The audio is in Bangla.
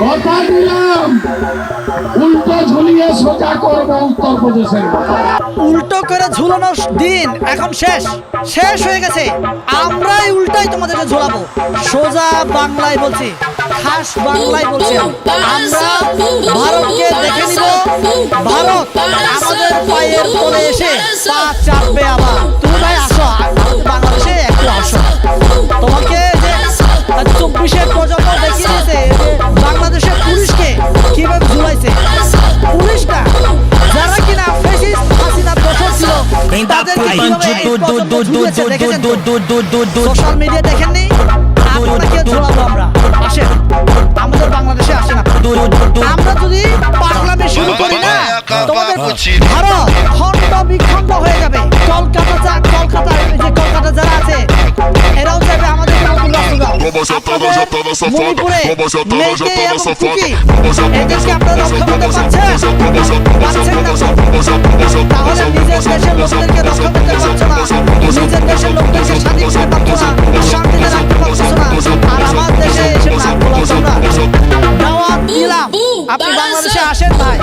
কথা দিলাম। উল্টো ঝুলিয়ে সোজা করব উত্তরপ্রদেশের মতো উল্টো করে ঝুলানোর দিন এখন শেষ। শেষ হয়ে গেছে। আমরাই উল্টাই তোমাদেরকে ঝোলাবো। সোজা বাংলায় বলছি, খাস বাংলায় বলছি। আমরা ভারতকে দেখে নিব। ভারত আমাদের পায়ের তলে এসে পা চাপবে আবার। সোশ্যাল মিডিয়া দেখেননি? আপনাকে ঝোলাবো আমরা? আসেন। আমাদের বাংলাদেশে আসেন। আমরা যদি পাগলামি শুরু করি না তোমাদের ভারত খন্ড বিখণ্ড হয়ে যাবে। কলকাতা যা কলকাতা যে কলকাতা যারা আছে এরাও যাবে আমাদের মণিপুরে মেয়েকে এবং কুকি এদেরকে আপনারা রক্ষা করতে পারছেন? পারছেন না আপনি বাংলাদেশে আসেন ভাই।